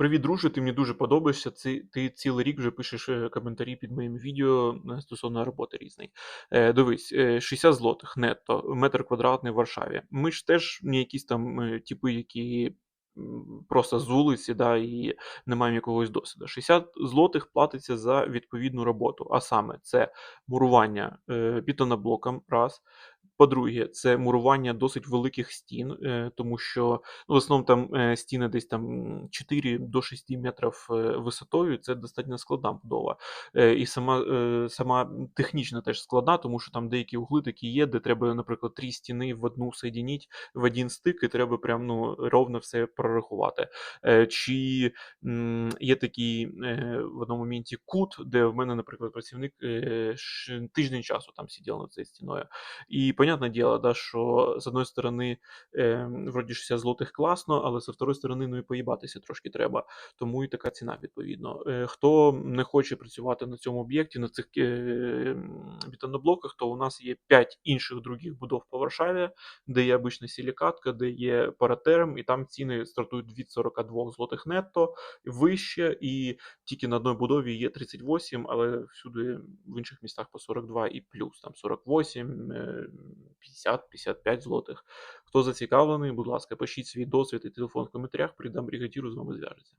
Привіт, друже, ти мені дуже подобаєшся. Ти, ти цілий рік вже пишеш е, коментарі під моїм відео е, стосовно роботи різної. Е, дивись, е, 60 злотих нетто, метр квадратний в Варшаві. Ми ж теж не якісь там е, типи, які просто з вулиці, да, і не маємо якогось досвіду. 60 злотих платиться за відповідну роботу. А саме це мурування е, бетоноблоком, раз. По-друге, це мурування досить великих стін, е, тому що ну, в основному там е, стіни десь там 4 до 6 метрів е, висотою. Це достатньо складна будова. І сама, сама технічна теж складна, тому що там деякі угли такі є, де треба, наприклад, три стіни в одну соєдинити в один стик, і треба прям ну, ровно все прорахувати. Чи є такий в одному моменті кут, де в мене, наприклад, працівник тиждень часу там сидів над цією стіною. І понятне діло, да, що з одної сторони, е, вроді 60 злотих класно, але з второї сторони, ну і поїбатися трошки треба. Тому і така ціна відповідно. Е, хто не хоче працювати на цьому об'єкті, на цих е, бетоноблоках, то у нас є 5 інших других будов по Варшаві, де є обична силікатка, де є паратерм, і там ціни стартують від 42 злотих нетто вище, і тільки на одній будові є 38, але всюди в інших містах по 42 і плюс, там 48, е, 50, 55 злотих. Хто зацікавлений, будь ласка, пишіть свій досвід і телефон в коментарях, придам бригадіру, з вами зв'яжеться.